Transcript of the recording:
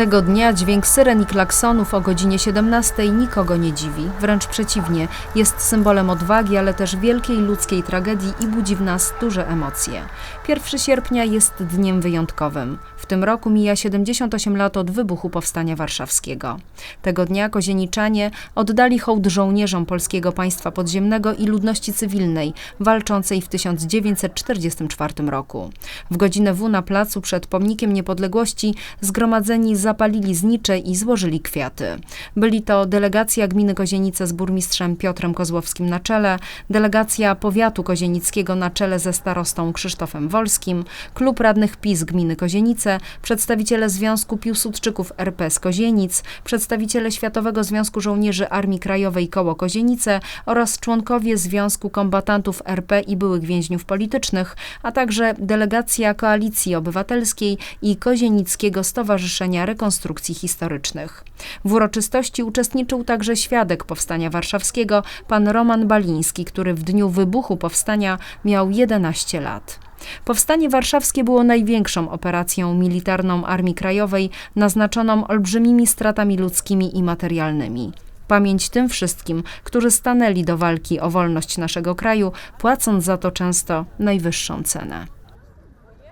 Tego dnia dźwięk syren i klaksonów o godzinie 17 nikogo nie dziwi. Wręcz przeciwnie, jest symbolem odwagi, ale też wielkiej ludzkiej tragedii i budzi w nas duże emocje. 1 sierpnia jest dniem wyjątkowym. W tym roku mija 78 lat od wybuchu Powstania Warszawskiego. Tego dnia kozieniczanie oddali hołd żołnierzom Polskiego Państwa Podziemnego i ludności cywilnej walczącej w 1944 roku. W godzinę W na placu przed Pomnikiem Niepodległości zgromadzeni zapalili znicze i złożyli kwiaty. Byli to delegacja gminy Kozienice z burmistrzem Piotrem Kozłowskim na czele, delegacja powiatu kozienickiego na czele ze starostą Krzysztofem Wolskim, klub radnych PiS gminy Kozienice, przedstawiciele Związku Piłsudczyków RP z Kozienic, przedstawiciele Światowego Związku Żołnierzy Armii Krajowej Koło Kozienice oraz członkowie Związku Kombatantów RP i byłych więźniów politycznych, a także delegacja Koalicji Obywatelskiej i Kozienickiego Stowarzyszenia Rekonstrukcji Historycznych. W uroczystości uczestniczył także świadek Powstania Warszawskiego, pan Roman Baliński, który w dniu wybuchu powstania miał 11 lat. Powstanie warszawskie było największą operacją militarną Armii Krajowej, naznaczoną olbrzymimi stratami ludzkimi i materialnymi. Pamięć tym wszystkim, którzy stanęli do walki o wolność naszego kraju, płacąc za to często najwyższą cenę.